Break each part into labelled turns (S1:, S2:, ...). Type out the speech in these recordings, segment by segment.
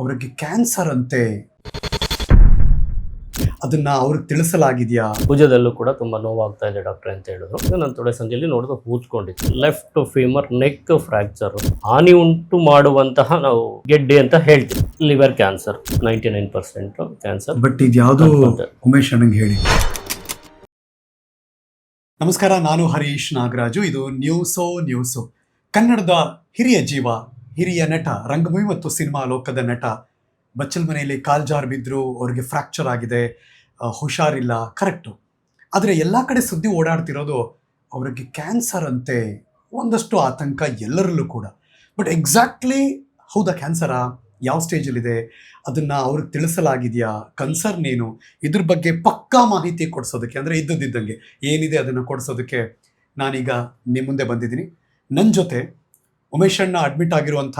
S1: ಅವರಿಗೆ ಕ್ಯಾನ್ಸರ್ ಅಂತೆ. ಅದನ್ನ ಅವ್ರಿಗೆ ತಿಳಿಸಲಾಗಿದೆಯಾ?
S2: ಭುಜದಲ್ಲೂ ಕೂಡ ತುಂಬಾ ನೋವಾಗ್ತಾ ಇದೆ ಡಾಕ್ಟರ್ ಅಂತ ಹೇಳಿದ್ರು. ನಾನು ತೊಡೆ ಸಂಜೆಯಲ್ಲಿ ನೋಡಿದ್ರು ಊದ್ಕೊಂಡಿತ್ತು ಲೆಫ್ಟ್ ಫೀಮರ್ ನೆಕ್ ಫ್ರಾಕ್ಚರ್ ಹಾನಿ ಉಂಟು ಮಾಡುವಂತಹ ನಾವು ಗೆಡ್ಡೆ ಅಂತ ಹೇಳ್ತೀವಿ. Liver cancer ninety nine percent cancer
S1: but ಇದು ಯಾವುದು ಉಮೇಶ್ ಅಣ್ಣಂಗೆ ಹೇಳಿ. ನಮಸ್ಕಾರ ನಾನು ಹರೀಶ್ ನಾಗರಾಜು. ಇದು ನ್ಯೂಸೋ ನ್ಯೂಸು ಕನ್ನಡದ ಹಿರಿಯ ಜೀವ ಹಿರಿಯ ನಟ, ರಂಗಭೂಮಿ ಮತ್ತು ಸಿನಿಮಾ ಲೋಕದ ನಟ. ಬಚ್ಚಲ್ ಮನೆಯಲ್ಲಿ ಕಾಲ್ಜಾರ್ ಬಿದ್ದರು ಅವ್ರಿಗೆ ಫ್ರ್ಯಾಕ್ಚರ್ ಆಗಿದೆ ಹುಷಾರಿಲ್ಲ ಕರೆಕ್ಟು ಆದರೆ ಎಲ್ಲ ಕಡೆ ಸುದ್ದಿ ಓಡಾಡ್ತಿರೋದು ಅವರಿಗೆ ಕ್ಯಾನ್ಸರ್ ಅಂತೆ, ಒಂದಷ್ಟು ಆತಂಕ ಎಲ್ಲರಲ್ಲೂ ಕೂಡ. ಬಟ್ ಎಕ್ಸಾಕ್ಟ್ಲಿ ಹೌದಾ ಕ್ಯಾನ್ಸರಾ ಯಾವ ಸ್ಟೇಜಲ್ಲಿದೆ ಅದನ್ನು ಅವ್ರಿಗೆ ತಿಳಿಸಲಾಗಿದೆಯಾ? ಕನ್ಸರ್ನ್ ಏನು? ಇದ್ರ ಬಗ್ಗೆ ಪಕ್ಕಾ ಮಾಹಿತಿ ಕೊಡಿಸೋದಕ್ಕೆ, ಅಂದರೆ ಇದ್ದದ್ದಿದ್ದಂಗೆ ಏನಿದೆ ಅದನ್ನು ಕೊಡಿಸೋದಕ್ಕೆ ನಾನೀಗ ನಿಮ್ಮ ಮುಂದೆ ಬಂದಿದ್ದೀನಿ. ನನ್ನ ಜೊತೆ ಉಮೇಶ್ ಅಣ್ಣ ಅಡ್ಮಿಟ್ ಆಗಿರುವಂಥ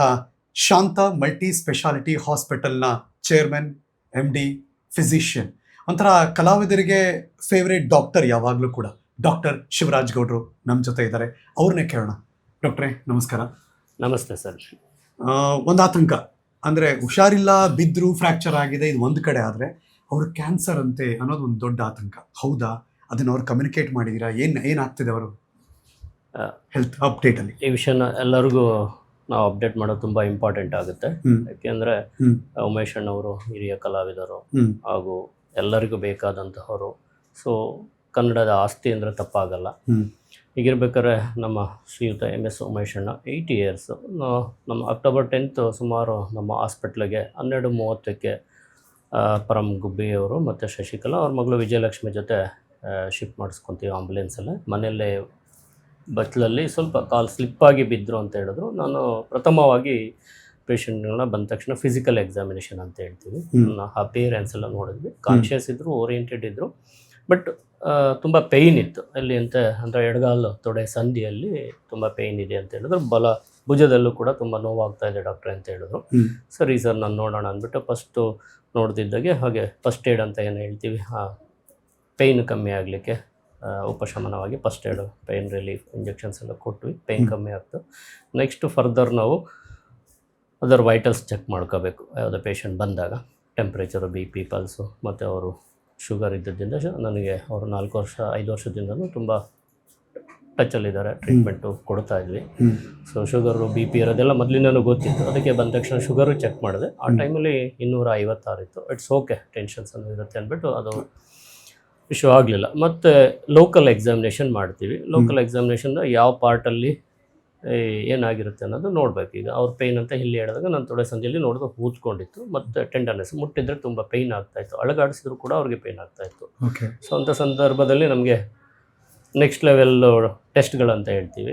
S1: ಶಾಂತ ಮಲ್ಟಿ ಸ್ಪೆಷಾಲಿಟಿ ಹಾಸ್ಪಿಟಲ್ನ ಚೇರ್ಮನ್ ಎಂ ಡಿ ಫಿಸಿಷಿಯನ್ ಒಂಥರ ಕಲಾವಿದರಿಗೆ ಫೇವ್ರೇಟ್ ಡಾಕ್ಟರ್ ಯಾವಾಗಲೂ ಕೂಡ. ಡಾಕ್ಟರ್ ಶಿವರಾಜ್ ಗೌಡ್ರು ನಮ್ಮ ಜೊತೆ ಇದ್ದಾರೆ. ಅವ್ರನ್ನೇ ಕೇಳೋಣ. ಡಾಕ್ಟ್ರೇ ನಮಸ್ಕಾರ.
S2: ನಮಸ್ತೆ ಸರ್.
S1: ಒಂದು ಆತಂಕ. ಅಂದರೆ ಹುಷಾರಿಲ್ಲ ಬಿದ್ದರು ಫ್ರ್ಯಾಕ್ಚರ್ ಆಗಿದೆ ಇದು ಒಂದು ಕಡೆ ಆದರೆ ಅವರು ಕ್ಯಾನ್ಸರ್ ಅಂತೆ ಅನ್ನೋದು ಒಂದು ದೊಡ್ಡ ಆತಂಕ. ಹೌದಾ? ಅದನ್ನು ಅವ್ರು ಕಮ್ಯುನಿಕೇಟ್ ಮಾಡಿದ್ದೀರಾ ಏನು ಏನಾಗ್ತಿದೆ ಅವರು. ಹೆಲ್ತ್ ಅಪ್ಡೇಟಲ್ಲಿ
S2: ಈ ವಿಷಯನ ಎಲ್ಲರಿಗೂ ನಾವು ಅಪ್ಡೇಟ್ ಮಾಡೋದು ತುಂಬಾ ಇಂಪಾರ್ಟೆಂಟ್ ಆಗುತ್ತೆ. ಯಾಕೆಂದ್ರೆ. ಉಮೇಶ್ ಅಣ್ಣವರು ಹಿರಿಯ ಕಲಾವಿದರು ಹಾಗೂ ಎಲ್ಲರಿಗೂ ಬೇಕಾದಂತಹವರು. ಸೊ ಕನ್ನಡದ ಆಸ್ತಿ ಅಂದರೆ ತಪ್ಪಾಗಲ್ಲ. ಹೀಗಿರ್ಬೇಕಾದ್ರೆ ನಮ್ಮ ಶ್ರೀಯುತ ಎಂ ಎಸ್ ಉಮೇಶ್ ಅಣ್ಣ ಏಯ್ಟಿ ಇಯರ್ಸ್ ನಮ್ಮ ಅಕ್ಟೋಬರ್ ಟೆಂತ್ ಸುಮಾರು ನಮ್ಮ ಹಾಸ್ಪಿಟ್ಲಿಗೆ ಹನ್ನೆರಡು ಮೂವತ್ತಕ್ಕೆ ಪರಂ ಪರಮ್ ಗುಬ್ಬಿಯವರು ಮತ್ತು ಶಶಿಕಲಾ ಅವ್ರ ಮಗಳು ವಿಜಯಲಕ್ಷ್ಮಿ ಜೊತೆ ಶಿಫ್ಟ್ ಮಾಡಿಸ್ಕೊತೀವಿ ಆಂಬುಲೆನ್ಸಲ್ಲೇ ಮನೆಯಲ್ಲೇ ಬಟ್ಲಲ್ಲಿ ಸ್ವಲ್ಪ ಕಾಲು ಸ್ಲಿಪ್ಪಾಗಿ ಬಿದ್ದರು ಅಂತ ಹೇಳಿದ್ರು. ನಾನು ಪ್ರಥಮವಾಗಿ ಪೇಷಂಟ್ಗಳನ್ನ ಬಂದ ತಕ್ಷಣ ಫಿಸಿಕಲ್ ಎಕ್ಸಾಮಿನೇಷನ್ ಅಂತ ಹೇಳ್ತೀವಿ. ಅಪಿಯರೆನ್ಸ್ ಎಲ್ಲ ನೋಡಿದ್ವಿ. ಕಾನ್ಷಿಯಸ್ ಇದ್ದರು ಓರಿಯೆಂಟೆಡ್ ಇದ್ದರು ಬಟ್ ತುಂಬ ಪೇಯ್ನ್ ಇತ್ತು. ಅಲ್ಲಿ ಅಂತ ಅಂದರೆ ಎಡಗಾಲು ತೊಡೆ ಸಂಧಿಯಲ್ಲಿ ತುಂಬ ಪೇಯ್ನ್ ಇದೆ ಅಂತ ಹೇಳಿದ್ರು. ಬಲ ಭುಜದಲ್ಲೂ ಕೂಡ ತುಂಬ ನೋವಾಗ್ತಾ ಇದೆ ಡಾಕ್ಟ್ರೆ ಅಂತ ಹೇಳಿದ್ರು. ಸರಿ ಸರ್ ನಾನು ನೋಡೋಣ ಅಂದ್ಬಿಟ್ಟು ಫಸ್ಟು ನೋಡ್ತಿದ್ದಾಗೆ ಹಾಗೆ ಫಸ್ಟ್ ಏಡ್ ಅಂತ ಏನು ಹೇಳ್ತೀವಿ. ಹಾಂ ಪೇಯ್ನ್ ಕಮ್ಮಿ ಆಗಲಿಕ್ಕೆ. ಉಪಶಮನವಾಗಿ ಫಸ್ಟ್ ಏಡು ಪೇಯ್ನ್ ರಿಲೀಫ್ ಇಂಜೆಕ್ಷನ್ಸ್ ಎಲ್ಲ ಕೊಟ್ವಿ. ಪೇಯ್ನ್ ಕಮ್ಮಿ ಆಗ್ತು. ನೆಕ್ಸ್ಟ್ ಫರ್ದರ್ ನಾವು ಅದರ ವೈಟಲ್ಸ್ ಚೆಕ್ ಮಾಡ್ಕೋಬೇಕು. ಯಾವುದೋ ಪೇಷಂಟ್ ಬಂದಾಗ ಟೆಂಪ್ರೇಚರು ಬಿ ಪಿ ಪಲ್ಸು ಮತ್ತು ಅವರು ಶುಗರ್ ಇದ್ದದ್ದಿಂದ ಶು- ನನಗೆ ಅವರು ನಾಲ್ಕು ವರ್ಷ ಐದು ವರ್ಷದಿಂದಲೂ ತುಂಬ ಟಚಲ್ಲಿದ್ದಾರೆ ಟ್ರೀಟ್ಮೆಂಟು ಕೊಡ್ತಾ ಇದ್ವಿ. ಸೊ ಶುಗರು ಬಿ ಪಿ ಇರೋದೆಲ್ಲ ಮೊದಲಿಂದನೂ ಗೊತ್ತಿತ್ತು. ಅದಕ್ಕೆ ಬಂದ ತಕ್ಷಣ ಶುಗರು ಚೆಕ್ ಮಾಡಿದೆ. ಆ. ಟೈಮಲ್ಲಿ ಇನ್ನೂರ ಐವತ್ತಾರು ಇತ್ತು. ಇಟ್ಸ್ ಓಕೆ ಟೆನ್ಷನ್ಸ್ ಅನ್ನೋ ಇರುತ್ತೆ ಅಂದ್ಬಿಟ್ಟು ಅದು ಇಶ್ಯೂ ಆಗಲಿಲ್ಲ. ಮತ್ತು ಲೋಕಲ್ ಎಕ್ಸಾಮಿನೇಷನ್ ಮಾಡ್ತೀವಿ. ಲೋಕಲ್ ಎಕ್ಸಾಮಿನೇಷನ್ ಯಾವ ಪಾರ್ಟಲ್ಲಿ ಏನಾಗಿರುತ್ತೆ ಅನ್ನೋದು ನೋಡಬೇಕು. ಈಗ ಅವ್ರ ಪೇಯ್ನ್ ಅಂತ ಇಲ್ಲಿ ಹೇಳಿದಾಗ ನಾನು ತೊಡೆ ಸಂಜೆಯಲ್ಲಿ ನೋಡಿದಾಗ ಹೂತ್ಕೊಂಡಿತ್ತು ಮತ್ತು ಟೆಂಡರ್ನೆಸ್ ಮುಟ್ಟಿದ್ರೆ ತುಂಬ ಪೇಯ್ನ್ ಆಗ್ತಾಯಿತ್ತು ಅಳಗಾಡಿಸಿದ್ರು ಕೂಡ ಅವ್ರಿಗೆ ಪೇಯ್ನ್ ಆಗ್ತಾಯಿತ್ತು
S1: ಓಕೆ
S2: ಸೊ ಅಂಥ ಸಂದರ್ಭದಲ್ಲಿ ನಮಗೆ ನೆಕ್ಸ್ಟ್ ಲೆವೆಲ್ ಟೆಸ್ಟ್ಗಳಂತ ಹೇಳ್ತೀವಿ.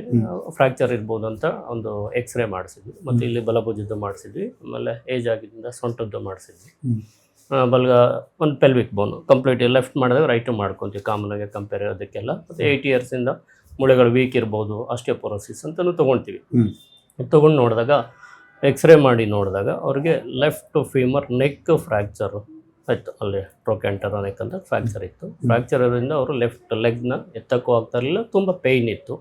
S2: ಫ್ರ್ಯಾಕ್ಚರ್ ಇರ್ಬೋದು ಅಂತ ಒಂದು ಎಕ್ಸ್ರೇ ಮಾಡಿಸಿದ್ವಿ. ಮತ್ತು ಇಲ್ಲಿ ಬಲಭುಜದ್ದು ಮಾಡಿಸಿದ್ವಿ. ಆಮೇಲೆ ಏಜ್ ಆಗಿದ್ದರಿಂದ ಸೊಂಟದ್ದು ಮಾಡಿಸಿದ್ವಿ. ಬಲ್ಗ ಒಂದು ಪೆಲ್ವಿಕ್ ಬೋನು ಕಂಪ್ಲೀಟ್ ಲೆಫ್ಟ್ ಮಾಡಿದಾಗ ರೈಟು ಮಾಡ್ಕೊತೀವಿ. ಕಾಮನಾಗಿ ಕಂಪೇರ್ ಅದಕ್ಕೆಲ್ಲ. ಮತ್ತು ಏಯ್ಟ್ ಇಯರ್ಸಿಂದ ಮೂಳೆಗಳು ವೀಕ್ ಇರ್ಬೋದು ಆಸ್ಟಿಯೋಪೊರೋಸಿಸ್ ಅಂತಲೂ ತೊಗೊಳ್ತೀವಿ. ತೊಗೊಂಡು ನೋಡಿದಾಗ ಎಕ್ಸ್ರೇ ಮಾಡಿ ನೋಡಿದಾಗ ಅವ್ರಿಗೆ ಲೆಫ್ಟ್ ಫೀಮರ್ ನೆಕ್ ಫ್ರ್ಯಾಕ್ಚರು ಆಯಿತು. ಅಲ್ಲಿ ಟ್ರೋಕ್ಯಾಂಟರ್ ನೆಕ್ ಅಂತ ಫ್ರ್ಯಾಕ್ಚರ್ ಇತ್ತು. ಫ್ರ್ಯಾಕ್ಚರ್ ಇರೋದ್ರಿಂದ ಅವರು ಲೆಫ್ಟ್ ಲೆಗ್ನ ಎತ್ತಕ್ಕೂ ಆಗ್ತಾ ಇರಲಿಲ್ಲ ತುಂಬ ಪೇಯ್ನ್ ಇತ್ತು.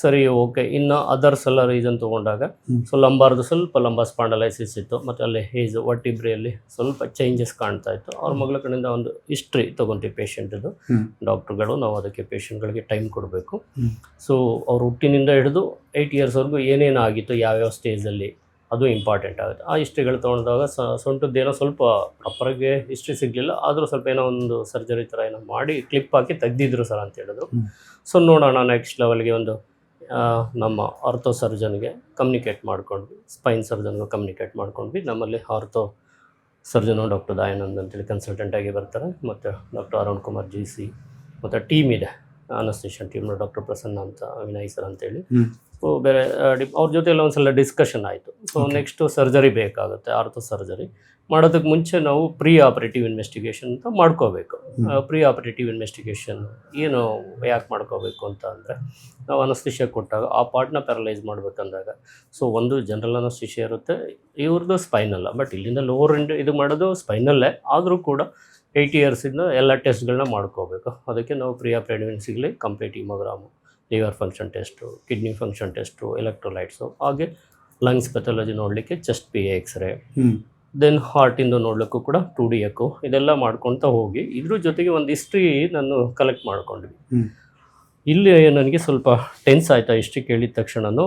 S2: ಸರಿ ಓಕೆ ಇನ್ನು ಅದರ್ಸ್ ಎಲ್ಲ ರೀಸನ್ ತೊಗೊಂಡಾಗ ಸೊ ಲಂಬಾರ್ದು ಸ್ವಲ್ಪ ಲಂಬ ಸ್ಪಾಂಡಲೈಸಿಸ್ ಇತ್ತು ಮತ್ತು ಅಲ್ಲಿ ಹೇಜ್ ಒಟ್ಟಿಬ್ರಿಯಲ್ಲಿ ಸ್ವಲ್ಪ ಚೇಂಜಸ್ ಕಾಣ್ತಾ ಇತ್ತು. ಅವ್ರ ಮಗಳ ಕಡೆಯಿಂದ ಒಂದು ಹಿಸ್ಟ್ರಿ ತೊಗೊಂತೀವಿ ಪೇಷಂಟದು. ಡಾಕ್ಟ್ರುಗಳು ನಾವು ಅದಕ್ಕೆ ಪೇಷಂಟ್ಗಳಿಗೆ ಟೈಮ್ ಕೊಡಬೇಕು. ಸೊ ಅವ್ರ ಹುಟ್ಟಿನಿಂದ ಹಿಡಿದು ಏಯ್ಟ್ ಇಯರ್ಸ್ವರೆಗೂ ಏನೇನು ಆಗಿತ್ತು ಯಾವ್ಯಾವ ಸ್ಟೇಜಲ್ಲಿ ಅದು ಇಂಪಾರ್ಟೆಂಟ್ ಆಗುತ್ತೆ. ಆ ಹಿಸ್ಟ್ರಿಗಳು ತೊಗೊಂಡಾಗ ಸೊಂಟದ್ದೇನೋ ಸ್ವಲ್ಪ ಪ್ರಾಪರಾಗಿ ಹಿಸ್ಟ್ರಿ ಸಿಗಲಿಲ್ಲ ಆದರೂ ಸ್ವಲ್ಪ ಏನೋ ಒಂದು ಸರ್ಜರಿ ಥರ ಏನೋ ಮಾಡಿ ಕ್ಲಿಪ್ ಹಾಕಿ ತೆಗ್ದಿದ್ರು ಸರ್ ಅಂತ ಹೇಳಿದ್ರು. ಸೊ ನೋಡೋಣ ನೆಕ್ಸ್ಟ್ ಲೆವೆಲ್ಗೆ ಒಂದು ನಮ್ಮ ಆರ್ಥೋ ಸರ್ಜನ್ಗೆ ಕಮ್ಯುನಿಕೇಟ್ ಮಾಡ್ಕೊಂಡ್ವಿ. ಸ್ಪೈನ್ ಸರ್ಜನ್ಗೂ ಕಮ್ಯುನಿಕೇಟ್ ಮಾಡ್ಕೊಂಡ್ವಿ. ನಮ್ಮಲ್ಲಿ ಆರ್ಥೋ ಸರ್ಜನು ಡಾಕ್ಟರ್ ದಯಾನಂದ್ ಅಂತೇಳಿ ಕನ್ಸಲ್ಟೆಂಟ್ ಆಗಿ ಬರ್ತಾರೆ. ಮತ್ತು doctor Arun Kumar G C ಮತ್ತು ಟೀಮ್ ಇದೆ. ಅನಸ್ಟೇಷನ್ ಟೀಮ್ ಡಾಕ್ಟರ್ ಪ್ರಸನ್ನ ಅಂತ ವಿನಯ್ ಸರ್ ಅಂತೇಳಿ. ಸೊ ಬೇರೆ ಅವ್ರ ಜೊತೆ ಎಲ್ಲ ಒಂದ್ಸಲ ಡಿಸ್ಕಷನ್ ಆಯಿತು. ಸೊ. ನೆಕ್ಸ್ಟು ಸರ್ಜರಿ ಬೇಕಾಗುತ್ತೆ ಆರ್ಥೋ ಸರ್ಜರಿ ಮಾಡೋದಕ್ಕೆ ಮುಂಚೆ ನಾವು ಪ್ರೀ ಆಪರೇಟಿವ್ ಇನ್ವೆಸ್ಟಿಗೇಷನ್ ಅಂತ ಮಾಡ್ಕೋಬೇಕು. ಪ್ರೀ ಆಪರೇಟಿವ್ ಇನ್ವೆಸ್ಟಿಗೇಷನ್ ಏನು ಯಾಕೆ ಮಾಡ್ಕೋಬೇಕು ಅಂತ ಅಂದರೆ ನಾವು ಅನಸ್ತಿಷ್ಯ ಕೊಟ್ಟಾಗ ಆ ಪಾರ್ಟ್ನ ಪ್ಯಾರಲೈಸ್ ಮಾಡಬೇಕಂದಾಗ ಸೊ ಒಂದು ಜನರಲ್ ಅನಸ್ತಿಷ್ಯ ಇರುತ್ತೆ ಇವ್ರದ್ದು ಸ್ಪೈನಲ್ಲ ಬಟ್ ಇಲ್ಲಿಂದ ಲೋವರ್ ಇಂಡ್ ಇದು ಮಾಡೋದು ಸ್ಪೈನಲ್ಲೇ ಆದರೂ ಕೂಡ ಏಯ್ಟಿ ಇಯರ್ಸಿಂದ ಎಲ್ಲ ಟೆಸ್ಟ್ಗಳನ್ನ ಮಾಡ್ಕೋಬೇಕು ಅದಕ್ಕೆ ನಾವು pre ಪ್ರೆಗ್ನೆನ್ಸಿಗಲಿ complete haemogram liver function test kidney function test electrolytes ಹಾಗೆ ಲಂಗ್ಸ್ ಪೆಥಾಲಜಿ ನೋಡಲಿಕ್ಕೆ ಚೆಸ್ಟ್ ಪಿ ಎಕ್ಸ್ರೇ. ದೆನ್ ಹಾರ್ಟಿಂದು ನೋಡ್ಲಿಕ್ಕೂ ಕೂಡ ಟು ಡಿ ಎಕ್ಕೋ ಇದೆಲ್ಲ ಮಾಡ್ಕೊತ ಹೋಗಿ ಇದ್ರ ಜೊತೆಗೆ ಒಂದು ಹಿಸ್ಟ್ರಿ ನಾನು ಕಲೆಕ್ಟ್ ಮಾಡ್ಕೊಂಡ್ವಿ. ಇಲ್ಲಿ ನನಗೆ ಸ್ವಲ್ಪ ಟೆನ್ಸ್ ಆಯ್ತಾ ಹಿಸ್ಟ್ರಿ ಕೇಳಿದ ತಕ್ಷಣನು.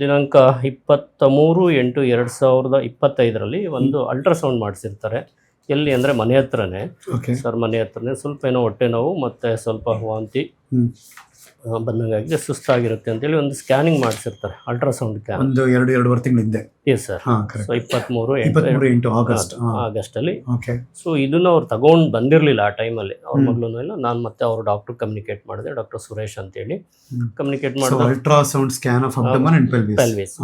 S2: ದಿನಾಂಕ ಇಪ್ಪತ್ತ ಮೂರು ಎಂಟು ಎರಡು ಸಾವಿರದ ಇಪ್ಪತ್ತೈದರಲ್ಲಿ ಒಂದು ಅಲ್ಟ್ರಾಸೌಂಡ್ ಮಾಡಿಸಿರ್ತಾರೆ. ಎಲ್ಲಿ ಅಂದರೆ ಮನೆ ಹತ್ರನೇ. ಸರ್ ಮನೆ ಹತ್ರನೇ. ಸ್ವಲ್ಪ ಏನೋ ಹೊಟ್ಟೆ ನೋವು ಮತ್ತು ಸ್ವಲ್ಪ ವಾಂತಿ. ಬಂದಂಗಾಗಿದೆ. ಸುಸ್ತಾಗಿರುತ್ತೆ ಅಂತೇಳಿ ಒಂದು ಸ್ಕ್ಯಾನಿಂಗ್ ಮಾಡಿಸಿರ್ತಾರೆ ಅಲ್ಟ್ರಾಸೌಂಡ್ ಸ್ಕ್ಯಾನ್
S1: ಒಂದು ಎರಡು ಎರಡುವರೆ
S2: ಎಸ್ ಸರ್ ಸೊ ಇಪ್ಪತ್ತ್ಮೂರು
S1: ಇಪ್ಪತ್ತ್ಮೂರು ಎಂಟು ಆಗಸ್ಟ್
S2: ಆಗಸ್ಟಲ್ಲಿ
S1: ಓಕೆ
S2: ಸೊ ಇದನ್ನು ಅವ್ರು ತಗೊಂಡು ಬಂದಿರಲಿಲ್ಲ ಆ ಟೈಮಲ್ಲಿ ಅವ್ರ ಮಗ್ಳು ಇಲ್ಲ ನಾನು ಮತ್ತೆ ಅವ್ರ ಡಾಕ್ಟ್ರ್ ಕಮ್ಯುನಿಕೇಟ್ ಮಾಡಿದೆ ಡಾಕ್ಟರ್ ಸುರೇಶ್ ಅಂತೇಳಿ.
S1: ಹೇಳಿ
S2: ಕಮ್ಯುನಿಕೇಟ್ ಮಾಡಿದ
S1: ultrasound scan of abdomen and pelvis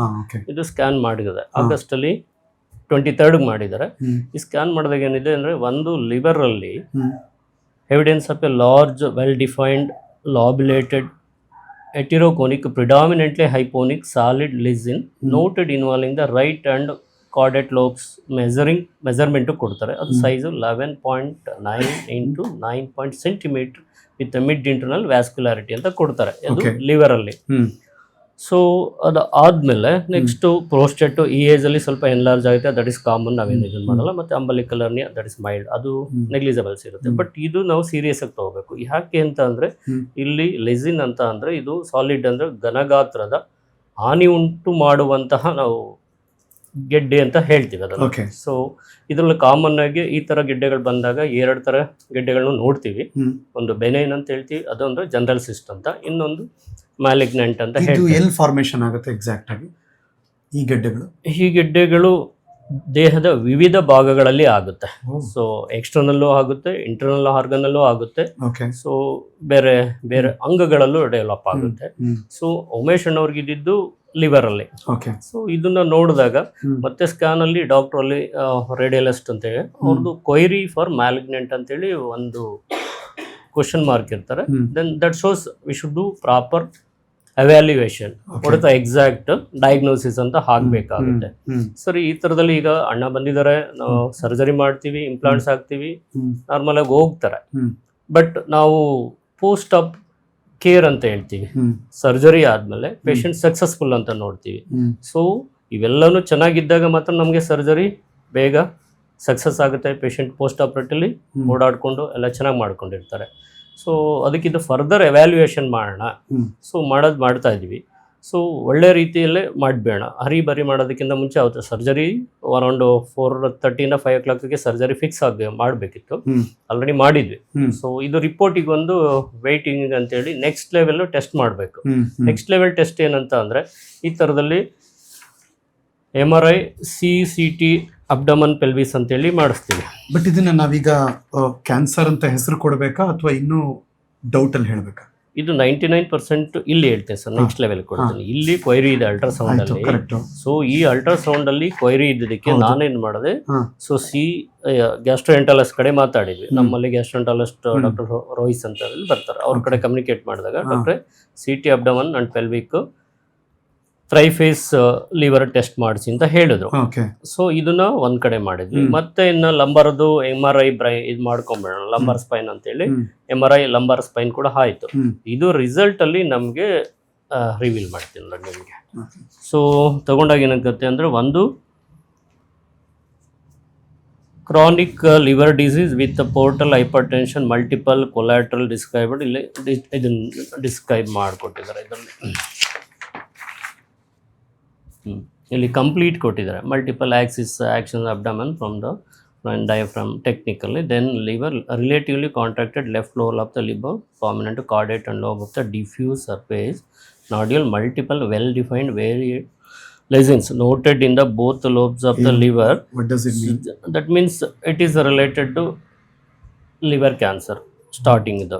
S2: ಇದು ಸ್ಕ್ಯಾನ್ ಮಾಡಿದ್ದಾರೆ ಆಗಸ್ಟಲ್ಲಿ ಟ್ವೆಂಟಿ ತರ್ಡ್ಗೆ ಮಾಡಿದ್ದಾರೆ ಈ ಸ್ಕ್ಯಾನ್ ಮಾಡಿದಾಗ ಏನಿದೆ ಅಂದರೆ ಒಂದು ಲಿವರಲ್ಲಿ
S1: ಅಲ್ಲಿ
S2: evidence of a large well defined lobulated heteroechoic predominantly hypoechoic solid lesion noted involving the right and caudate lobes measuring measurement ಕೊಡ್ತಾರೆ ಅದು. Size eleven point nine into nine point centimetre with mid internal vascularity ಅಂತ ಕೊಡ್ತಾರೆ ಅದು ಲಿವರಲ್ಲಿ so ಅದು ಆದಮೇಲೆ next ಪ್ರೋಸ್ಟೆಟ್ಟು ಈ ಏಜಲ್ಲಿ ಸ್ವಲ್ಪ enlarge ಆಗುತ್ತೆ ದಟ್ ಇಸ್ ಕಾಮನ್ ನಾವೇನು ಇದನ್ನು ಮಾಡಲ್ಲ ಮತ್ತು umbilical hernia that is mild ಅದು. ನೆಗ್ಲಿಜಬಲ್ಸ್ ಇರುತ್ತೆ ಬಟ್ ಇದು ನಾವು ಸೀರಿಯಸ್ ಆಗಿ ತಗೋಬೇಕು. ಯಾಕೆ ಅಂತ ಅಂದರೆ ಇಲ್ಲಿ ಲೆಸಿನ್ ಅಂತ ಅಂದರೆ ಇದು ಸಾಲಿಡ್ ಅಂದರೆ ಘನಗಾತ್ರದ ಹಾನಿ ಉಂಟು ಮಾಡುವಂತಹ ನಾವು ಗೆಡ್ಡೆ ಅಂತ ಹೇಳ್ತೀವಿ ಅದನ್ನು. ಸೊ ಇದರಲ್ಲಿ ಕಾಮನ್ ಆಗಿ ಈ ಥರ ಗೆಡ್ಡೆಗಳು ಬಂದಾಗ ಎರಡು ಥರ ಗೆಡ್ಡೆಗಳನ್ನು ನೋಡ್ತೀವಿ. ಒಂದು ಬೆನೈನ್ ಅಂತ ಹೇಳ್ತೀವಿ ಅದೊಂದು ಜನರಲ್ ಸಿಸ್ಟ್ ಅಂತ. ಇನ್ನೊಂದು ಮ್ಯಾಲಿಗ್ನೆಂಟ್ ಅಂತ
S1: ಇದು
S2: ಹೇಳ್ತೀವಿ
S1: ಎಲ್ಲಿ ಫಾರ್ಮೇಶನ್ ಆಗುತ್ತೆ ಎಕ್ಸಾಕ್ಟ್ ಆಗಿ? ಈ ಗೆಡ್ಡೆಗಳು?
S2: ಈ ಗೆಡ್ಡೆಗಳು ದೇಹದ ವಿವಿಧ ಭಾಗಗಳಲ್ಲಿ ಆಗುತ್ತೆ. ಸೊ ಎಕ್ಸ್ಟರ್ನಲ್ಲೂ ಆಗುತ್ತೆ ಇಂಟರ್ನಲ್ ಆರ್ಗನಲ್ಲೂ ಆಗುತ್ತೆ.
S1: ಓಕೆ
S2: ಸೊ ಬೇರೆ ಬೇರೆ ಅಂಗಗಳಲ್ಲೂ ಡೆವಲಪ್ ಆಗುತ್ತೆ. ಸೊ ಉಮೇಶ್ ಅಣ್ಣವ್ರಿಗೆ ಇದ್ದಿದ್ದು ಲಿವರಲ್ಲಿ
S1: ಓಕೆ
S2: ಸೊ ಇದನ್ನ ನೋಡಿದಾಗ ಮತ್ತೆ ಸ್ಕ್ಯಾನ್ ಅಲ್ಲಿ ಡಾಕ್ಟರ್ ಅಲ್ಲಿ ರೇಡಿಯಲಿಸ್ಟ್ ಅಂತೇಳಿ ಅವ್ರದ್ದು ಕೊಯ್ರಿ ಫಾರ್ ಮ್ಯಾಲಿಗ್ನೆಂಟ್ ಅಂತೇಳಿ ಒಂದು ಕ್ವಶನ್ ಮಾರ್ಕ್ ಇರ್ತಾರೆ. Then that shows we should do proper evaluation. ಹೊಡೆತ ಎಕ್ಸಾಕ್ಟ್ ಡಯಾಗ್ನೋಸಿಸ್ ಅಂತ ಹಾಕ್ಬೇಕಾಗುತ್ತೆ. ಸರಿ ಈ ತರದಲ್ಲಿ ಈಗ ಅಣ್ಣ ಬಂದಿದ್ದಾರೆ ನಾವು ಸರ್ಜರಿ ಮಾಡ್ತೀವಿ ಇಂಪ್ಲಾಂಟ್ಸ್ ಹಾಕ್ತೀವಿ ನಾರ್ಮಲ್ ಆಗಿ ಹೋಗ್ತಾರೆ. ಬಟ್ ನಾವು ಪೋಸ್ಟ್ ಅಪ್ ಕೇರ್ ಅಂತ ಹೇಳ್ತೀವಿ. ಸರ್ಜರಿ ಆದ್ಮೇಲೆ ಪೇಷಂಟ್ ಸಕ್ಸಸ್ಫುಲ್ ಅಂತ ನೋಡ್ತೀವಿ. ಸೊ ಇವೆಲ್ಲನೂ ಚೆನ್ನಾಗಿದ್ದಾಗ ಮಾತ್ರ ನಮಗೆ ಸರ್ಜರಿ ಬೇಗ ಸಕ್ಸಸ್ ಆಗುತ್ತೆ. ಪೇಷಂಟ್ ಪೋಸ್ಟ್ ಆಪ್ರೇಟಲ್ಲಿ. ಓಡಾಡಿಕೊಂಡು ಎಲ್ಲ ಚೆನ್ನಾಗಿ ಮಾಡ್ಕೊಂಡಿರ್ತಾರೆ. ಸೊ ಅದಕ್ಕಿಂತ ಫರ್ದರ್ ಎವ್ಯಾಲ್ಯೂಯೇಷನ್ ಮಾಡೋಣ. ಸೊ ಮಾಡೋದು ಮಾಡ್ತಾ ಇದ್ವಿ ಸೊ ಒಳ್ಳೆ ರೀತಿಯಲ್ಲೇ ಮಾಡಬೇಡ ಹರಿ ಬರಿ ಮಾಡೋದಕ್ಕಿಂತ ಮುಂಚೆ ಅವತ್ತು ಸರ್ಜರಿ ಅರೌಂಡ್ ಫೋರ್ ತರ್ಟಿಯಿಂದ ಫೈವ್ ಓ ಕ್ಲಾಕ್ಗೆ ಸರ್ಜರಿ ಫಿಕ್ಸ್ ಆಗಿ ಮಾಡಬೇಕಿತ್ತು. ಆಲ್ರೆಡಿ ಮಾಡಿದ್ವಿ. ಸೊ ಇದು ರಿಪೋರ್ಟಿಗೆ ಒಂದು ಅಂತ ಅಂತೇಳಿ ನೆಕ್ಸ್ಟ್ ಲೆವೆಲ್ ಟೆಸ್ಟ್ ಮಾಡಬೇಕು. ನೆಕ್ಸ್ಟ್ ಲೆವೆಲ್ ಟೆಸ್ಟ್ ಏನಂತ ಅಂದರೆ ಈ ಥರದಲ್ಲಿ M R I C C T abdomen pelvis ಅಂತೇಳಿ ಮಾಡಿಸ್ತೀವಿ.
S1: ಬಟ್ ಇದನ್ನ ನಾವೀಗ ಕ್ಯಾನ್ಸರ್ ಅಂತ ಹೆಸರು ಕೊಡಬೇಕಾ ಅಥವಾ ಇನ್ನೂ ಡೌಟ್ ಅಲ್ಲಿ ಹೇಳ್ಬೇಕಾ?
S2: ಇದು ನೈಂಟಿ ನೈನ್ ಪರ್ಸೆಂಟ್ ಇಲ್ಲಿ ಹೇಳ್ತೇನೆ ಸರ್ ನೆಕ್ಸ್ಟ್ ಲೆವೆಲ್ ಕೊಡ್ತೀನಿ. ಇಲ್ಲಿ ಕೊಯ್ರಿ ಇದೆ ಅಲ್ಟ್ರಾಸೌಂಡ್ ಅಲ್ಲಿ. ಸೊ ಈ ಅಲ್ಟ್ರಾಸೌಂಡ್ ಅಲ್ಲಿ ಕೊಯ್ರಿ ಇದ್ದದಕ್ಕೆ ನಾನೇನ್ ಮಾಡಿದೆ? ಸೊ ಸಿ ಗ್ಯಾಸ್ಟ್ರೋಎಂಟಾಲಸ್ಟ್ ಕಡೆ ಮಾತಾಡಿದ್ವಿ. ನಮ್ಮಲ್ಲಿ ಗ್ಯಾಸ್ಟ್ರೋಎಂಟಾಲಸ್ಟ್
S1: ಹ್ಮ್.
S2: ಡಾಕ್ಟರ್ ರೋಹಿಸ್ ಅಂತ ಬರ್ತಾರೆ. ಅವ್ರ ಕಡೆ ಕಮ್ಯುನಿಕೇಟ್ ಮಾಡಿದಾಗ. ಡಾಕ್ಟ್ರೆ C T abdomen and pelvic triphase liver test ಮಾಡಿಸಿ ಅಂತ ಹೇಳಿದ್ರು. ಸೊ ಇದನ್ನ ಒಂದ್ ಕಡೆ ಮಾಡಿದ್ವಿ. ಮತ್ತೆ ಇನ್ನ ಲಂಬರ್ದು ಎಂ ಆರ್ ಐ ಬ್ರೈ ಇದು ಮಾಡ್ಕೊಂಡ್ಬಿಡೋಣ ಲಂಬರ್ ಸ್ಪೈನ್ ಅಂತ
S1: ಹೇಳಿ
S2: M R I lumbar spine ಕೂಡ ಆಯ್ತು. ಇದು ರಿಸಲ್ಟ್ ಅಲ್ಲಿ ನಮಗೆ ರಿವೀಲ್ ಮಾಡ್ತೀನಿ ನಿಮಗೆ. ಸೊ ತಗೊಂಡಾಗ ಏನಾಗುತ್ತೆ ಅಂದ್ರೆ ಒಂದು chronic liver disease with portal hypertension multiple collateral describe ಇಲ್ಲಿ ಇದನ್ನ ಡಿಸ್ಕ್ರೈಬ್ ಮಾಡಿಕೊಟ್ಟಿದ್ದಾರೆ ಇದರಲ್ಲಿ. ಇಲ್ಲಿ ಕಂಪ್ಲೀಟ್ ಕೊಟ್ಟಿದ್ದಾರೆ. Multiple axis action abdomen from the diaphragm technically then liver relatively contracted left lobe of the ಲಿಬರ್ prominent caudate and lobe of the diffuse surface nodule multiple well defined very lesions noted in
S1: the
S2: both
S1: lobes of the liver
S2: that means it is related to liver cancer starting the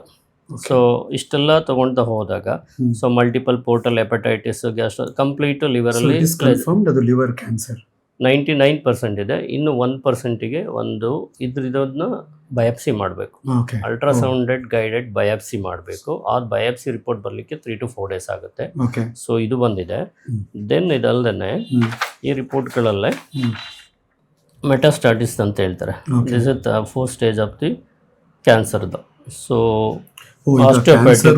S2: so ಇಷ್ಟೆಲ್ಲ ತಗೊಂತ ಹೋದಾಗ. So multiple portal hepatitis gastro complete ಲಿವರಲ್ಲಿ
S1: ಅದು liver cancer
S2: ninety nine percent ಇದೆ. ಇನ್ನು one ಪರ್ಸೆಂಟಿಗೆ ಒಂದು ಇದ್ರದನ್ನ biopsy ಮಾಡಬೇಕು. ಅಲ್ಟ್ರಾಸೌಂಡೆಡ್ guided biopsy ಮಾಡಬೇಕು. ಆ ಬಯಾಪ್ಸಿ ರಿಪೋರ್ಟ್ ಬರಲಿಕ್ಕೆ ತ್ರೀ ಟು ಫೋರ್ ಡೇಸ್ ಆಗುತ್ತೆ. ಸೊ ಇದು ಬಂದಿದೆ. ದೆನ್
S1: ಇದಲ್ಲದೆ
S2: ಈ ರಿಪೋರ್ಟ್ಗಳಲ್ಲೇ ಮೆಟಾಸ್ಟಾಟಿಸ್ ಅಂತ ಹೇಳ್ತಾರೆ. This is four stage of the. ಕ್ಯಾನ್ಸರ್ದು so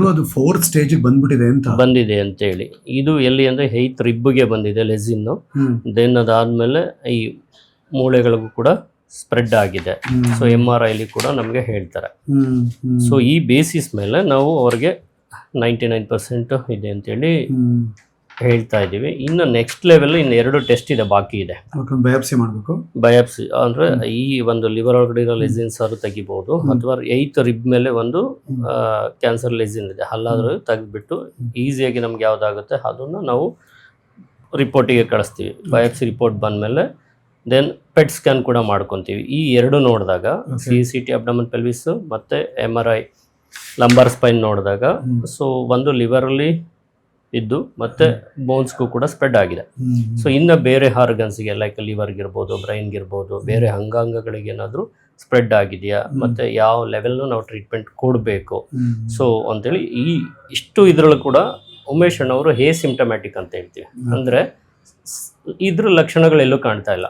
S1: ಅದು ಫೋರ್ತ್ ಸ್ಟೇಜ್ ಬಂದ್ಬಿಟ್ಟಿದೆ ಅಂತ.
S2: ಬಂದಿದೆ ಅಂತ ಹೇಳಿ ಇದು ಎಲ್ಲಿ ಅಂದ್ರೆ ಹೈತ್ ರಿಬ್ಗೆ ಬಂದಿದೆ ಲೆಸಿನ್ನು
S1: ಹ್ಮ್.
S2: ದೆನ್ ಅದಾದ್ಮೇಲೆ ಈ ಮೂಳೆಗಳಿಗೂ ಕೂಡ ಸ್ಪ್ರೆಡ್ ಆಗಿದೆ. ಸೊ ಎಂ ಆರ್ ಐಲಿ ಕೂಡ ನಮಗೆ ಹೇಳ್ತಾರೆ. ಸೊ ಈ ಬೇಸಿಸ್ ಮೇಲೆ ನಾವು ಅವ್ರಿಗೆ ನೈಂಟಿ ನೈನ್ ಪರ್ಸೆಂಟ್ ಇದೆ ಅಂತೇಳಿ. ಹೇಳ್ತಾ ಇದ್ದೀವಿ. ಇನ್ನು ನೆಕ್ಸ್ಟ್ ಲೆವೆಲ್ ಇನ್ನು ಎರಡು ಟೆಸ್ಟ್ ಇದೆ ಬಾಕಿ ಇದೆ.
S1: ಬಯಾಪ್ಸಿ ಮಾಡಬೇಕು.
S2: ಬಯಾಪ್ಸಿ ಅಂದ್ರೆ ಈ ಒಂದು ಲಿವರ್ ಒಳಗಡೆ ಇರೋ ಲೆಸಿನ್ಸ್ ಆದ್ರೂ ತೆಗಿಬಹುದು ಅಥವಾ ಏಯ್ತ್ ರಿಬ್ ಮೇಲೆ ಒಂದು ಕ್ಯಾನ್ಸರ್ ಲೆಸಿನ್ ಇದೆ. ಅಲ್ಲಾದ್ರೂ ತೆಗೆದ್ಬಿಟ್ಟು ಈಸಿಯಾಗಿ ನಮ್ಗೆ ಯಾವ್ದಾಗುತ್ತೆ ಅದನ್ನ ನಾವು ರಿಪೋರ್ಟಿಗೆ ಕಳಿಸ್ತೀವಿ. ಬಯಾಪ್ಸಿ ರಿಪೋರ್ಟ್ ಬಂದಮೇಲೆ ದೆನ್ ಪೆಟ್ ಸ್ಕ್ಯಾನ್ ಕೂಡ ಮಾಡ್ಕೊತೀವಿ. ಈ ಎರಡು ನೋಡಿದಾಗ C C T abdomen pelvis ಮತ್ತೆ M R I lumbar spine ನೋಡಿದಾಗ. ಸೊ ಒಂದು ಲಿವರಲ್ಲಿ ಇದ್ದು ಮತ್ತೆ ಬೋನ್ಸ್ಗೂ ಕೂಡ ಸ್ಪ್ರೆಡ್ ಆಗಿದೆ. ಸೊ ಇನ್ನು ಬೇರೆ ಹಾರ್ಗನ್ಸ್ಗೆ ಲೈಕ್ ಲಿವರ್ಗಿರ್ಬೋದು ಬ್ರೈನ್ಗಿರ್ಬೋದು ಬೇರೆ ಅಂಗಾಂಗಗಳಿಗೆ ಏನಾದರೂ ಸ್ಪ್ರೆಡ್ ಆಗಿದೆಯಾ ಮತ್ತೆ ಯಾವ ಲೆವೆಲ್ನು ನಾವು ಟ್ರೀಟ್ಮೆಂಟ್ ಕೊಡಬೇಕು. ಸೊ ಅಂತೇಳಿ ಈ ಇಷ್ಟು ಇದ್ರಲ್ಲೂ ಕೂಡ ಉಮೇಶ್ ಅಣ್ಣವರು ಹೇ ಸಿಂಪ್ಟಮ್ಯಾಟಿಕ್ ಅಂತ ಹೇಳ್ತೀವಿ. ಅಂದ್ರೆ ಇದ್ರ ಲಕ್ಷಣಗಳೆಲ್ಲೂ ಕಾಣ್ತಾ ಇಲ್ಲ.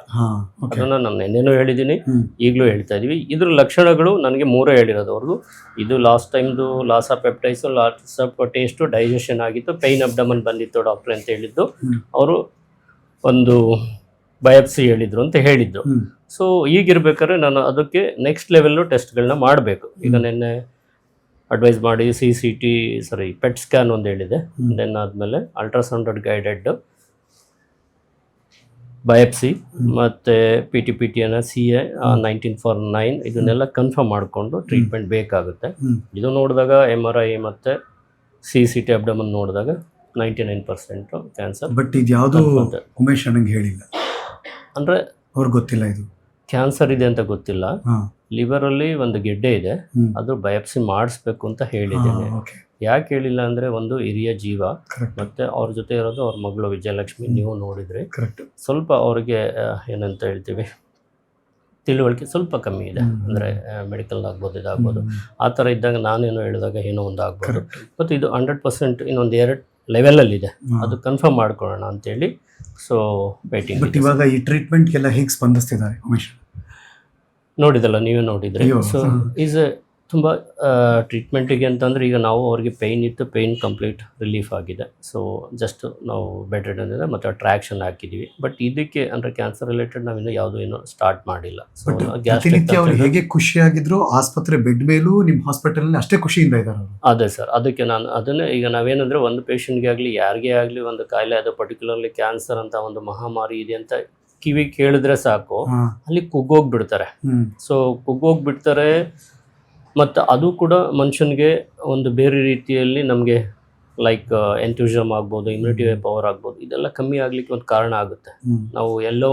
S2: ಅದನ್ನ ನಾನು ನಿನ್ನೆನೂ ಹೇಳಿದ್ದೀನಿ. ಈಗಲೂ ಹೇಳ್ತಾ ಇದೀವಿ. ಇದ್ರ ಲಕ್ಷಣಗಳು ನನಗೆ ಮೂರೇ ಹೇಳಿರೋದು ಅವ್ರದ್ದು ಇದು last ಟೈಮ್ದು loss of appetite loss of taste digestion ಆಗಿತ್ತು. ಪೈನ್ ಅಬ್ಡಮನ್ ಬಂದಿತ್ತು ಡಾಕ್ಟ್ರ್ ಅಂತ ಹೇಳಿದ್ದು. ಅವರು ಒಂದು ಬಯಾಪ್ಸಿ ಹೇಳಿದ್ರು ಅಂತ ಹೇಳಿದ್ದು. ಸೊ ಈಗಿರ್ಬೇಕಾದ್ರೆ ನಾನು ಅದಕ್ಕೆ ನೆಕ್ಸ್ಟ್ ಲೆವೆಲ್ಲು ಟೆಸ್ಟ್ಗಳನ್ನ ಮಾಡಬೇಕು. ಈಗ ನಿನ್ನೆ ಅಡ್ವೈಸ್ ಮಾಡಿ C C T sorry PET scan ಒಂದು ಹೇಳಿದೆ. ದೆನ್ ಆದಮೇಲೆ ಅಲ್ಟ್ರಾಸೌಂಡೆಡ್ ಗೈಡೆಡ್ ಬಯಾಪ್ಸಿ ಮತ್ತು P T P T N C A nineteen for nine ಇದನ್ನೆಲ್ಲ ಕನ್ಫರ್ಮ್ ಮಾಡಿಕೊಂಡು ಟ್ರೀಟ್ಮೆಂಟ್ ಬೇಕಾಗುತ್ತೆ. ಇದು ನೋಡಿದಾಗ ಎಂ ಆರ್ ಐ ಮತ್ತು ಸಿ ಸಿ ಟಿ ಅಬ್ಡಮನ್ ನೋಡಿದಾಗ ninety nine percent cancer
S1: but ಇದು ಯಾವುದು ಉಮೇಶ್ ಅಣ್ಣಂಗೆ ಹೇಳಿಲ್ಲ.
S2: ಅಂದರೆ
S1: ಅವ್ರಿಗೆ ಗೊತ್ತಿಲ್ಲ ಇದು.
S2: ಕ್ಯಾನ್ಸರ್ ಇದೆ ಅಂತ ಗೊತ್ತಿಲ್ಲ. ಲಿವರಲ್ಲಿ ಒಂದು ಗೆಡ್ಡೆ ಇದೆ. ಅದು ಬಯಾಪ್ಸಿ ಮಾಡಿಸ್ಬೇಕು ಅಂತ ಹೇಳಿದ್ದೇನೆ. ಯಾಕೆ ಹೇಳಿಲ್ಲ ಅಂದರೆ ಒಂದು ಹಿರಿಯ ಜೀವ ಮತ್ತು ಅವ್ರ ಜೊತೆ ಇರೋದು ಅವ್ರ ಮಗಳು ವಿಜಯಲಕ್ಷ್ಮಿ ನೀವು ನೋಡಿದ್ರಿ. ಸ್ವಲ್ಪ ಅವ್ರಿಗೆ ಏನಂತ ಹೇಳ್ತೀವಿ ತಿಳುವಳಿಕೆ ಸ್ವಲ್ಪ ಕಮ್ಮಿ ಇದೆ. ಅಂದರೆ ಮೆಡಿಕಲ್ ಆಗ್ಬೋದು ಇದಾಗ್ಬೋದು. ಆ ಥರ ಇದ್ದಾಗ ನಾನೇನೋ ಹೇಳಿದಾಗ ಏನೋ ಒಂದು ಆಗ್ಬೋದು. ಮತ್ತು ಇದು ಹಂಡ್ರೆಡ್ ಪರ್ಸೆಂಟ್ ಇನ್ನೊಂದು ಎರಡು ಲೆವೆಲಲ್ಲಿದೆ ಅದು ಕನ್ಫರ್ಮ್ ಮಾಡ್ಕೊಳ್ಳೋಣ ಅಂತೇಳಿ ಸೊ ವೇಟಿಂಗ್
S1: ಬಟ್ ಇವಾಗ ಈ ಟ್ರೀಟ್ಮೆಂಟ್ಗೆಲ್ಲ ಹೇಗೆ ಸ್ಪಂದಿಸ್ತಿದ್ದಾರೆ ಉಮೇಶ್?
S2: ನೋಡಿದಲ್ಲ ನೀವೇ ನೋಡಿದ್ರೆ. ಸೊ ಈಸ್ ತುಂಬ ಟ್ರೀಟ್ಮೆಂಟಿಗೆ ಅಂತಂದರೆ ಈಗ ನಾವು ಅವ್ರಿಗೆ ಪೇಯ್ನ್ ಇತ್ತು ಪೇಯ್ನ್ ಕಂಪ್ಲೀಟ್ ರಿಲೀಫ್ ಆಗಿದೆ. ಸೊ ಜಸ್ಟ್ ನಾವು ಬೆಡ್ ಅಂದರೆ ಮತ್ತು ಟ್ರ್ಯಾಕ್ಷನ್ ಹಾಕಿದ್ದೀವಿ ಬಟ್ ಇದಕ್ಕೆ ಅಂದರೆ ಕ್ಯಾನ್ಸರ್ ರಿಲೇಟೆಡ್ ನಾವು ಇನ್ನೂ ಯಾವುದೂ ಏನೂ ಸ್ಟಾರ್ಟ್ ಮಾಡಿಲ್ಲ.
S1: ಪ್ರತಿನಿತ್ಯ ಅವ್ರು ಹೇಗೆ ಖುಷಿಯಾಗಿದ್ರು ಆಸ್ಪತ್ರೆ ಬೆಡ್ ಮೇಲೂ ನಿಮ್ಮ ಹಾಸ್ಪಿಟಲ್ ಅಷ್ಟೇ ಖುಷಿಯಿಂದ ಇದ್ದಾರೆ
S2: ಅದೇ ಸರ್ ಅದಕ್ಕೆ ನಾನು ಅದನ್ನೇ ಈಗ ನಾವೇನಂದರೆ ಒಂದು ಪೇಷಂಟ್ಗೆ ಆಗಲಿ ಯಾರಿಗೇ ಆಗಲಿ ಒಂದು ಕಾಯಿಲೆ ಅದು ಪರ್ಟಿಕ್ಯುಲರ್ಲಿ ಕ್ಯಾನ್ಸರ್ ಅಂತ ಒಂದು ಮಹಾಮಾರಿ ಇದೆ ಅಂತ ಕಿವಿ ಕೇಳಿದ್ರೆ ಸಾಕು ಅಲ್ಲಿ ಕುಗ್ಗೋಗ್ಬಿಡ್ತಾರೆ. ಸೊ ಕುಗ್ಗೋಗ್ಬಿಡ್ತಾರೆ ಮತ್ತು ಅದು ಕೂಡ ಮನುಷ್ಯನಿಗೆ ಒಂದು ಬೇರೆ ರೀತಿಯಲ್ಲಿ ನಮಗೆ ಲೈಕ್ ಎಂಥ್ಯೂಷಮ್ ಆಗ್ಬೋದು ಇಮ್ಯುನಿಟಿ ಪವರ್ ಆಗ್ಬೋದು ಇದೆಲ್ಲ ಕಮ್ಮಿ ಆಗಲಿಕ್ಕೆ ಒಂದು ಕಾರಣ ಆಗುತ್ತೆ. ನಾವು ಎಲ್ಲೋ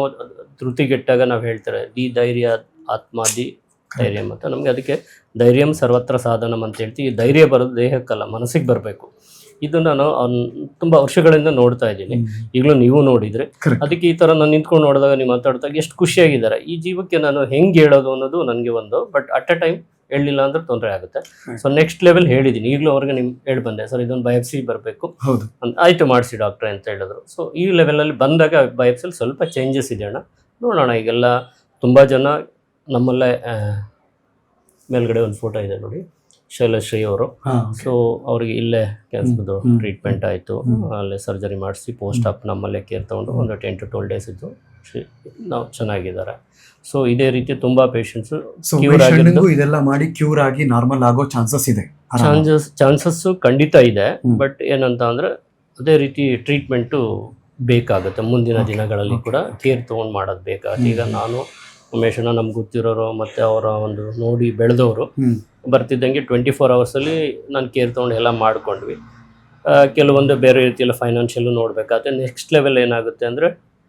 S2: ತೃತಿಗೆಟ್ಟಾಗ ನಾವು ಹೇಳ್ತಾರೆ ದಿ ಧೈರ್ಯ ಆತ್ಮ ದಿ ಧೈರ್ಯಂ ಅಂತ. ನಮಗೆ ಅದಕ್ಕೆ ಧೈರ್ಯಂ ಸರ್ವತ್ರ ಸಾಧನಂ ಅಂತ ಹೇಳ್ತೀವಿ. ಈ ಧೈರ್ಯ ಬರೋದು ದೇಹಕ್ಕಲ್ಲ ಮನಸ್ಸಿಗೆ ಬರಬೇಕು. ಇದು ನಾನು ತುಂಬಾ ವರ್ಷಗಳಿಂದ ನೋಡ್ತಾ ಇದ್ದೀನಿ. ಈಗಲೂ ನೀವು ನೋಡಿದ್ರೆ. ಅದಕ್ಕೆ ಈ ತರ ನಾನು ನಿಂತ್ಕೊಂಡು ನೋಡಿದಾಗ ನೀವು ಮಾತಾಡಿದಾಗ ಎಷ್ಟು ಖುಷಿಯಾಗಿದ್ದಾರೆ. ಈ ಜೀವಕ್ಕೆ ನಾನು ಹೆಂಗೆ ಹೇಳೋದು ಅನ್ನೋದು ನನಗೆ ಒಂದು ಬಟ್ ಅಟ್ ಅ ಟೈಮ್ ಹೇಳಲಿಲ್ಲ ಅಂದ್ರೆ ತೊಂದರೆ ಆಗುತ್ತೆ. ಸೊ ನೆಕ್ಸ್ಟ್ ಲೆವೆಲ್ ಹೇಳಿದ್ದೀನಿ. ಈಗಲೂ ಅವ್ರಿಗೆ ನಿಮ್ ಹೇಳಿ ಬಂದೆ. ಸರ್ ಇದೊಂದು ಬಯಪ್ಸಿ ಬರಬೇಕು. ಆಯಿತು ಮಾಡಿಸಿ ಡಾಕ್ಟರ್ ಅಂತ ಹೇಳಿದ್ರು. ಸೊ ಈ ಲೆವೆಲಲ್ಲಿ ಬಂದಾಗ ಬಯಾಪ್ಸಿಲಿ ಸ್ವಲ್ಪ ಚೇಂಜಸ್ ಇದೆ ಅಣ್ಣ. ನೋಡೋಣ ಈಗೆಲ್ಲ ತುಂಬ ಜನ ನಮ್ಮಲ್ಲೇ ಮೇಲ್ಗಡೆ ಒಂದು ಫೋಟೋ ಇದೆ ನೋಡಿ. ಶೈಲಶ್ರೀ ಅವರು. ಸೊ ಅವ್ರಿಗೆ ಇಲ್ಲೇ ಕ್ಯಾನ್ಸರ್ದು ಟ್ರೀಟ್ಮೆಂಟ್ ಆಯಿತು. ಅಲ್ಲೇ ಸರ್ಜರಿ ಮಾಡಿಸಿ ಪೋಸ್ಟ್ ಆಪ್ ನಮ್ಮಲ್ಲೇ ಕೇರ್ ತೊಗೊಂಡು ಒಂದು ಟೆನ್ ಟು ಟ್ವೆಲ್ ಡೇಸ್ ಇದ್ದು ನಾವು ಚೆನ್ನಾಗಿದ್ದಾರೆ. ಸೊ ಇದೇ ರೀತಿ ತುಂಬ ಪೇಷಂಟ್ಸ್
S1: ಕ್ಯೂರ್
S2: ಆಗಿರೋದು?
S1: ಇದೆಲ್ಲ ಮಾಡಿ ಕ್ಯೂರ್ ಆಗಿ ನಾರ್ಮಲ್ ಆಗೋ ಚಾನ್ಸಸ್ ಇದೆ. ಚಾನ್ಸಸ್
S2: ಚಾನ್ಸಸ್ ಚಾನ್ಸಸ್ಸು ಖಂಡಿತ ಇದೆ. ಬಟ್ ಏನಂತ ಅಂದರೆ ಅದೇ ರೀತಿ ಟ್ರೀಟ್ಮೆಂಟು ಬೇಕಾಗುತ್ತೆ. ಮುಂದಿನ ದಿನಗಳಲ್ಲಿ ಕೂಡ ಕೇರ್ ತೊಗೊಂಡು ಮಾಡೋದು ಬೇಕಾಗುತ್ತೆ. ಈಗ ನಾನು ಉಮೇಶನ ನಮ್ಗೆ ಗೊತ್ತಿರೋರು ಮತ್ತು ಅವರ ಒಂದು ನೋಡಿ ಬೆಳೆದವರು. ಬರ್ತಿದ್ದಂಗೆ ಟ್ವೆಂಟಿ ಫೋರ್ ಅವರ್ಸಲ್ಲಿ ನಾನು ಕೇರ್ ತೊಗೊಂಡು ಎಲ್ಲ ಮಾಡ್ಕೊಂಡ್ವಿ. ಕೆಲವೊಂದು ಬೇರೆ ರೀತಿಯಲ್ಲಿ ಫೈನಾನ್ಷಿಯಲ್ಲು ನೋಡಬೇಕಾಗುತ್ತೆ ನೆಕ್ಸ್ಟ್ ಲೆವೆಲ್ ಏನಾಗುತ್ತೆ ಅಂದರೆ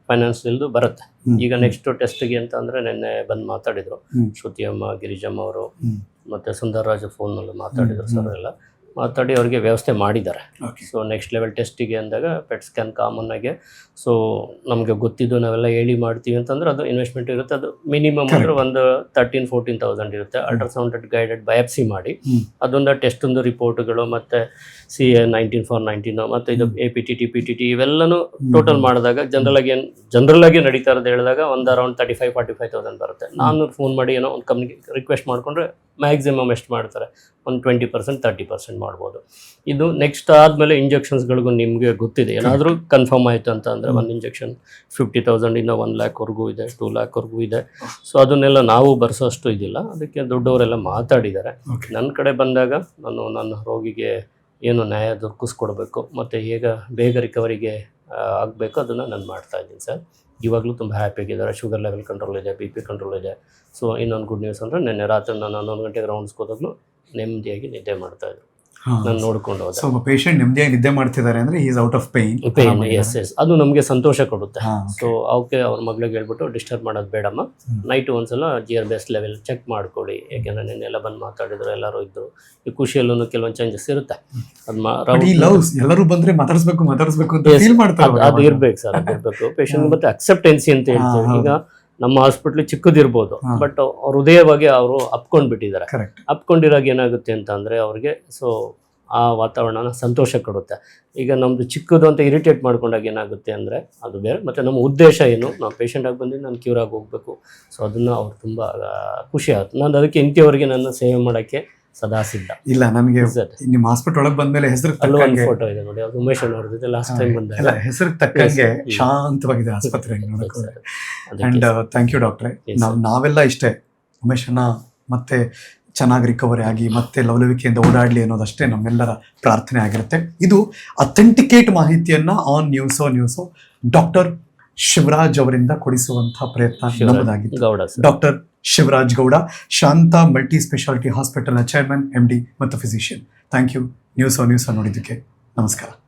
S2: ಫೈನಾನ್ಸಿಯಲ್ದು ಬರುತ್ತೆ. ಈಗ ನೆಕ್ಸ್ಟ್ ಟೆಸ್ಟ್ಗೆ ಅಂತ ಅಂದರೆ ನಿನ್ನೆ ಬಂದು ಮಾತಾಡಿದರು. ಶ್ರುತಿಯಮ್ಮ ಗಿರಿಜಮ್ಮ ಅವರು ಮತ್ತೆ ಸುಂದರ್ ಸುಂದರರಾಜ ಫೋನಲ್ಲಿ ಮಾತಾಡಿದರು ಸರ್ ಎಲ್ಲ. ಮಾತಾಡಿ ಅವರಿಗೆ ವ್ಯವಸ್ಥೆ ಮಾಡಿದ್ದಾರೆ. ಸೊ ನೆಕ್ಸ್ಟ್ ಲೆವೆಲ್ ಟೆಸ್ಟಿಗೆ ಅಂದಾಗ ಪೆಟ್ ಸ್ಕ್ಯಾನ್ ಕಾಮನ್ ಆಗಿ ಸೊ ನಮಗೆ ಗೊತ್ತಿದ್ದು ನಾವೆಲ್ಲ ಹೇಳಿ ಮಾಡ್ತೀವಿ ಅಂತಂದ್ರೆ ಅದು ಇನ್ವೆಸ್ಟ್ಮೆಂಟ್ ಇರುತ್ತೆ. ಅದು ಮಿನಿಮಮ್ ಅಂದ್ರೆ ಒಂದು ತರ್ಟೀನ್ ಫೋರ್ಟೀನ್ ತೌಸಂಡ್ ಇರುತ್ತೆ. ಅಲ್ಟ್ರಾಸೌಂಡ್ ಗೈಡೆಡ್ ಬಯಾಪ್ಸಿ ಮಾಡಿ. ಅದೊಂದು ಟೆಸ್ಟ್ ಒಂದು ರಿಪೋರ್ಟ್ಗಳು ಮತ್ತು C A nineteen four nineteen ಮತ್ತು ಇದು A P T T P T T ಇವೆಲ್ಲನೂ ಟೋಟಲ್ ಮಾಡಿದಾಗ ಜನರಲ್ ಆಗಿ ಏನು ಜನರಲ್ ಆಗಿ ನಡೀತಾ ಇರೋದು ಹೇಳಿದಾಗ ಒಂದು around thirty five forty five thousand ಬರುತ್ತೆ ನಾನು ಫೋನ್ ಮಾಡಿ ಏನೋ ಒಂದು ಕಂಪ್ನಿಗೆ ರಿಕ್ವೆಸ್ಟ್ ಮಾಡಿಕೊಂಡ್ರೆ ಮ್ಯಾಕ್ಸಿಮಮ್ ಎಷ್ಟು ಮಾಡ್ತಾರೆ? ಒಂದು ಟ್ವೆಂಟಿ ಪರ್ಸೆಂಟ್ ತರ್ಟಿ ಪರ್ಸೆಂಟ್ ಮಾಡ್ಬೋದು. ಇದು ನೆಕ್ಸ್ಟ್ ಆದಮೇಲೆ ಇಂಜೆಕ್ಷನ್ಸ್ಗಳಿಗೂ ನಿಮಗೆ ಗೊತ್ತಿದೆ. ಏನಾದರೂ ಕನ್ಫರ್ಮ್ ಆಯಿತು ಅಂತ ಅಂದರೆ ಒಂದು ಇಂಜೆಕ್ಷನ್ ಫಿಫ್ಟಿ ತೌಸಂಡಿಂದ ಒನ್ ಲ್ಯಾಕ್ವರೆಗೂ ಇದೆ ಟೂ ಲ್ಯಾಕ್ವರೆಗೂ ಇದೆ. ಸೊ ಅದನ್ನೆಲ್ಲ ನಾವು ಬರ್ಸೋಷ್ಟು ಇದಿಲ್ಲ. ಅದಕ್ಕೆ ದೊಡ್ಡವರೆಲ್ಲ ಮಾತಾಡಿದ್ದಾರೆ. ನನ್ನ ಕಡೆ ಬಂದಾಗ ನಾನು ನನ್ನ ರೋಗಿಗೆ ಏನು ನ್ಯಾಯ ದೊರಕಿಸ್ಕೊಡ್ಬೇಕು ಮತ್ತು ಈಗ ಬೇಗ ರಿಕವರಿಗೆ ಆಗಬೇಕು ಅದನ್ನು ನಾನು ಮಾಡ್ತಾ ಇದ್ದೀನಿ ಸರ್. ಇವಾಗಲೂ ತುಂಬ ಹ್ಯಾಪಿಯಾಗಿದ್ದಾರೆ ಶುಗರ್ ಲೆವೆಲ್ ಕಂಟ್ರೋಲ್ ಇದೆ ಬಿ ಪಿ ಕಂಟ್ರೋಲ್ ಇದೆ. ಸೊ ಇನ್ನೊಂದು ಗುಡ್ ನ್ಯೂಸ್ ಅಂದರೆ ನಿನ್ನೆ ರಾತ್ರಿ ನಾನು ಹನ್ನೊಂದು ಗಂಟೆಗೆ ರೌಂಡ್ಸ್ಗೆ ಹೋದಾಗಲೂ ನೆಮ್ಮದಿಯಾಗಿ ನಿದ್ದೆ ಮಾಡ್ತಾ ಇದ್ರು ನಾನು ನೋಡ್ಕೊಂಡು ಹೋದೆ.
S1: ಸೊ ಪೇಷಂಟ್ ನೆಮ್ಮದಿಯಾಗಿ ನಿದ್ದೆ ಮಾಡ್ತಿದ್ದಾರೆ ಅಂದ್ರೆ is out of pain
S2: pain yes yes ಅದು ನಮಗೆ ಸಂತೋಷ ಕೊಡುತ್ತೆ. ಸೊ ಅವಕ್ಕೆ ಅವ್ರ ಮಗಳಿಗೆ ಹೇಳ್ಬಿಟ್ಟು ಡಿಸ್ಟರ್ಬ್ ಮಾಡೋದು ಬೇಡಮ್ಮ. ನೈಟ್ ಒಂದ್ಸಲ G R best level check ಮಾಡ್ಕೊಳ್ಳಿ ಯಾಕೆಂದ್ರೆ ನಿನ್ನೆಲ್ಲ ಬಂದು ಮಾತಾಡಿದ್ರು ಎಲ್ಲರೂ ಇದ್ದು ಈ ಖುಷಿಯಲ್ಲೂ ಕೆಲವೊಂದು ಚೇಂಜಸ್ ಇರುತ್ತೆ.
S1: ಎಲ್ಲರೂ ಬಂದ್ರೆ ಮಾತಾಡ್ಸ್ಬೇಕು ಮಾತಾಡ್ಸ್ಬೇಕು ಅಂತ ಫೀಲ್ ಮಾಡ್ತಾರೆ
S2: ಅದು ಇರ್ಬೇಕು ಸರ್ ಅದು ಇರಬೇಕು. ಪೇಷಂಟ್ ಮತ್ತೆ ಅಕ್ಸೆಪ್ಟೆನ್ಸಿ ಅಂತ ಹೇಳ್ತೀವಿ. ಈಗ ನಮ್ಮ ಹಾಸ್ಪಿಟ್ಲ್ ಚಿಕ್ಕದಿರ್ಬೋದು. ಬಟ್ ಅವ್ರ ಹೃದಯವಾಗಿ ಅವರು ಅಪ್ಕೊಂಡು ಬಿಟ್ಟಿದ್ದಾರೆ ಅಪ್ಕೊಂಡಿರಾಗ ಏನಾಗುತ್ತೆ ಅಂತ ಅಂದರೆ ಅವ್ರಿಗೆ ಸೊ ಆ ವಾತಾವರಣನ ಸಂತೋಷ ಕೊಡುತ್ತೆ. ಈಗ ನಮ್ಮದು ಚಿಕ್ಕದು ಅಂತ ಇರಿಟೇಟ್ ಮಾಡ್ಕೊಂಡಾಗ ಏನಾಗುತ್ತೆ ಅಂದರೆ ಅದು ಬೇರೆ ಮತ್ತು ನಮ್ಮ ಉದ್ದೇಶ ಏನು? ನಾವು ಪೇಷಂಟಾಗಿ ಬಂದಿದ್ದು ನಾನು ಕ್ಯೂರಾಗಿ ಹೋಗಬೇಕು. ಸೊ ಅದನ್ನು ಅವ್ರು ತುಂಬ ಖುಷಿ ಆಗುತ್ತೆ. ನಾನು ಅದಕ್ಕೆ ಇಂಥವ್ರಿಗೆ ನನ್ನ ಸೇವೆ ಮಾಡೋಕ್ಕೆ ಸದಾ ಸಿದ್ಧ.
S1: ಇಲ್ಲ ನನಗೆ ನಿಮ್ಮ ಹಾಸ್ಪಿಟಲ್ ಒಳಗೆ ಬಂದ್ಮೇಲೆ ಹೆಸರು ತಕ್ಕಂಗೆ
S2: ಫೋಟೋ ಇದೆ ನೋಡಿ ಅದು ಉಮೇಶ್ ಅವ್ರ ಜೊತೆ ಲಾಸ್ಟ್ ಟೈಮ್
S1: ಇಲ್ಲ ಹೆಸರು ತಕ್ಕಂಗೆ ಶಾಂತವಾಗಿದೆ ಆಸ್ಪತ್ರೆ ಅಂಡ್ ಥ್ಯಾಂಕ್ ಯು ಡಾಕ್ಟ್ರೆ ನಾವು ನಾವೆಲ್ಲ ಇಷ್ಟೇ. ಉಮೇಶನ ಮತ್ತೆ ಚೆನ್ನಾಗಿ ರಿಕವರಿ ಆಗಿ ಮತ್ತೆ ಲವಲವಿಕೆಯಿಂದ ಓಡಾಡಲಿ ಅನ್ನೋದಷ್ಟೇ ನಮ್ಮೆಲ್ಲರ ಪ್ರಾರ್ಥನೆ ಆಗಿರುತ್ತೆ. ಇದು ಅಥೆಂಟಿಕೇಟ್ ಮಾಹಿತಿಯನ್ನ ಆನ್ ನ್ಯೂಸೋ ನ್ಯೂಸೋ ಡಾಕ್ಟರ್ ಶಿವರಾಜ್ ಅವರಿಂದ ಕೊಡಿಸುವಂತಹ ಪ್ರಯತ್ನ ನಮ್ಮದಾಗಿತ್ತು. Doctor Shivaraj Gowda, Shanta multi speciality ಹಾಸ್ಪಿಟಲ್ನ chairman M D ಮತ್ತು physician. Thank you news news ನೋಡಿದ್ದಕ್ಕೆ ನಮಸ್ಕಾರ.